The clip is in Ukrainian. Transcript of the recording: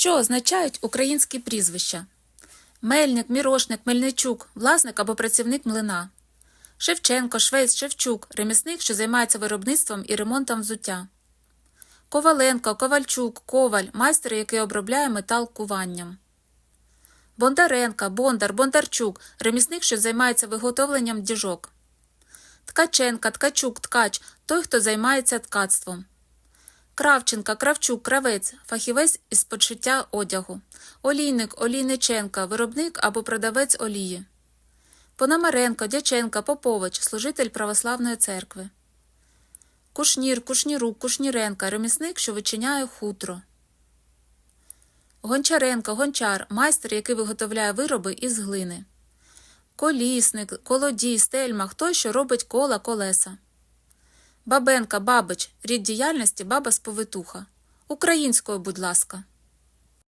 Що означають українські прізвища? Мельник, Мірошник, Мельничук, власник або працівник млина. Шевченко, Швець, Шевчук, ремісник, що займається виробництвом і ремонтом взуття. Коваленко, Ковальчук, Коваль, майстер, який обробляє метал куванням. Бондаренка, Бондар, Бондарчук, ремісник, що займається виготовленням діжок. Ткаченка, Ткачук, Ткач той, хто займається ткацтвом. Кравченка, Кравчук, Кравець, фахівець із подшиття одягу. Олійник, Олійниченка, виробник або продавець олії. Пономаренко, Дяченка, Попович, служитель православної церкви. Кушнір, Кушнірук, Кушніренка, ремісник, що вичиняє хутро. Гончаренко, Гончар, майстер, який виготовляє вироби із глини. Колісник, колодій, стельмах, той, що робить кола, колеса. Бабенка, бабич, рід діяльності баба Сповитуха. Українською, будь ласка.